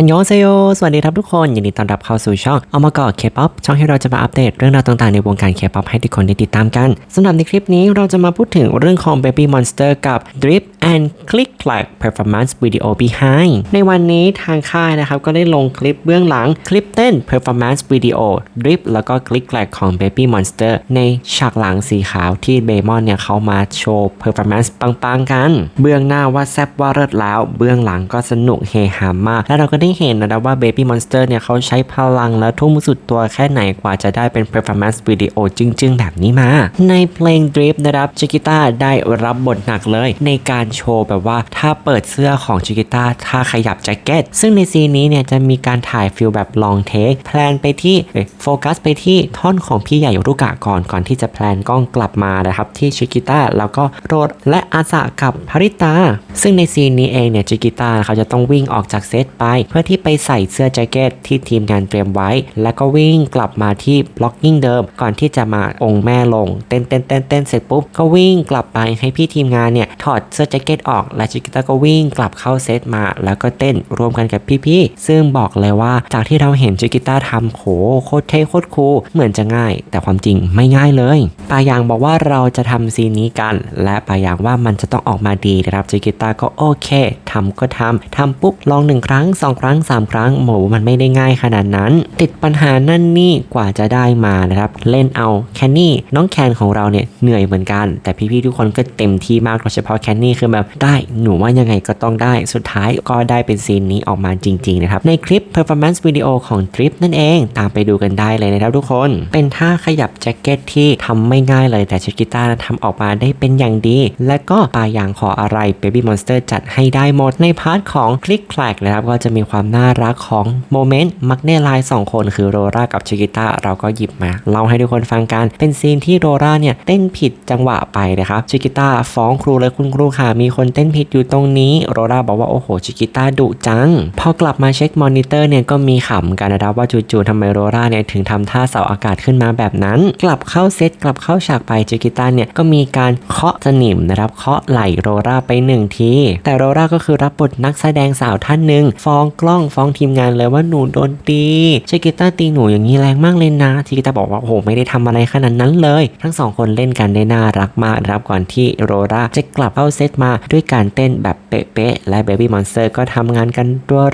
อันยองเซโยสวัสดีครับทุกคน ยินดีต้อนรับเข้าสู่ช่องเอามาก่อเคป๊อปช่องให้เราจะมาอัปเดตเรื่องราวต่างๆในวงการเคป๊อปให้ทุกคนได้ติดตามกันสำหรับในคลิปนี้เราจะมาพูดถึงเรื่องของ Baby Monster กับ Drip and Click Clack Performance Video Behind ในวันนี้ทางค่ายนะครับ ก็ได้ลงคลิปเบื้องหลังคลิปเต้น Performance Video Drip แล้วก็ Click Clack ของ Baby Monster ในฉากหลังสีขาวที่เบมอนเนี่ยเขามาโชว์ Performance ปังๆกัน เบื้องหน้าว่าแซบว่าเลิศแล้ว เบื้องหลังก็สนุกเฮฮามาก และเราก็ได้เห็นนะครับว่า Baby Monster เนี่ยเขาใช้พลังและทุ่มสุดตัวแค่ไหนกว่าจะได้เป็น performance video จึงๆ แบบนี้มา ในเพลง Drip นะครับจิกิต้าได้รับบทหนักเลย ในการโชว์แบบว่าถ้าเปิดเสื้อของจิกิต้าถ้าขยับแจ็คเก็ต ซึ่งในซีนนี้เนี่ยจะมีการถ่ายฟิลแบบลองเทคแพลนไปที่โฟกัสไปที่ท่อนของพี่ใหญ่รุกะก่อนก่อนที่จะแพลนกล้องกลับมานะครับที่ชิกิต้าแล้วก็โรดและอาสะกับพาริตา ซึ่งในซีนนี้เองเนี่ยจิกิต้าเขาจะต้องวิ่งออกจากเซตไปเพื่อื่อที่ไปใส่เสื้อแจ็คเก็ตที่ทีมงานเตรียมไว้ แล้วก็วิ่งกลับมาที่บล็อกกิ้งเดิม ก่อนที่จะมาองค์แม่ลง เต้นเต้นเต้นเต้นเสร็จปุ๊บ ก็วิ่งกลับไปให้พี่ทีมงานเนี่ย ถอดเสื้อแจ็คเก็ตออก และจิกิต้าก็วิ่งกลับเข้าเซตมา แล้วก็เต้นรวมกันกับพี่ๆซึ่งบอกเลยว่าจากที่เราเห็นจิกิต้าทำโหโคตรเท่โคตรคูลเหมือนจะง่าย แต่ความจริงไม่ง่ายเลยปายางบอกว่าเราจะทำซีนนี้กัน และปายางว่ามันจะต้องออกมาดีนะครับจิกิต้าก็โอเคทำก็ทำทำปุ๊บลองหนึ่งครั้งสองครั้งสามครั้งหมูมันไม่ได้ง่ายขนาดนั้น ติดปัญหานั่นนี่กว่าจะได้มานะครับ เล่นเอาแคนนี่น้องแคนของเราเนี่ยเหนื่อยเหมือนกัน แต่พี่ๆทุกคนก็เต็มที่มากโดยเฉพาะแคนนี่คือแบบได้หนูว่ายังไงก็ต้องได้สุดท้ายก็ได้เป็นซีนนี้ออกมาจริงๆนะครับในคลิป performance video ของ Trip นั่นเองตามไปดูกันได้เลยนะครับทุกคน เป็นท่าขยับแจ็คเก็ตที่ทำไม่ง่ายเลยแต่ชิกิต้าทำออกมาได้เป็นอย่างดี และก็ปลายยางขออะไร Baby Monster จัดให้ได้หมดในพาร์ทของคลิกแคลกนะครับก็จะมีความความน่ารักของโมเมนต์มักเน่ไลน์สองคนคือโรรากับชิกิต้าเราก็หยิบมาเล่าให้ทุกคนฟังกัน เป็นซีนที่โรราเนี่ยเต้นผิดจังหวะไปนะครับชิกิต้าฟ้องครูเลยคุณครูค่ะมีคนเต้นผิดอยู่ตรงนี้โรราบอกว่าโอ้โหชิกิต้าดุจัง พอกลับมาเช็คมอนิเตอร์เนี่ยก็มีขำกันนะครับว่าจู่ๆทำไมโรราเนี่ยถึงทำท่าเสาอากาศขึ้นมาแบบนั้น กลับเข้าเซตกลับเข้าฉากไปชิกิต้าเนี่ยก็มีการเคาะสนิมนะครับเคาะไหลโรราไปหนึ่งทีแต่โรราก็คือรับบทนักแสดงสาวท่านหนึ่งฟ้องกล้องฟ้องทีมงานเลยว่าหนูโดนตีชิกิต้าตีหนูอย่างนี้แรงมากเลยนะชิกิต้าบอกว่าโอ้โหไม่ได้ทำอะไรขนาดนั้นเลย ทั้งสองคนเล่นกันได้น่ารักมากนะครับก่อนที่โรราจะกลับเข้าเซตมาด้วยการเต้นแบบเป๊ะๆและ Baby Monster ก็ทำงานกัน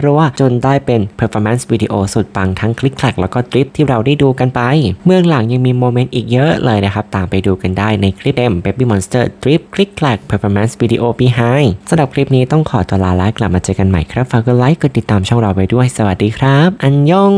รัวๆจนได้เป็น performance video สุดปังทั้งคลิกแคลกแล้วก็ดริปที่เราได้ดูกันไป เมืองหลังยังมีโมเมนต์อีกเยอะเลยนะครับ ตามไปดูกันได้ในคลิปเต็ม Baby Monster Drip Click Clack Performance Video Behind สำหรับคลิปนี้ต้องขอตัวลาและกลับมาเจอกันใหม่ครับฝากกดไลค์กดติดตามตามช่องเราไปด้วยสวัสดีครับ อันยอง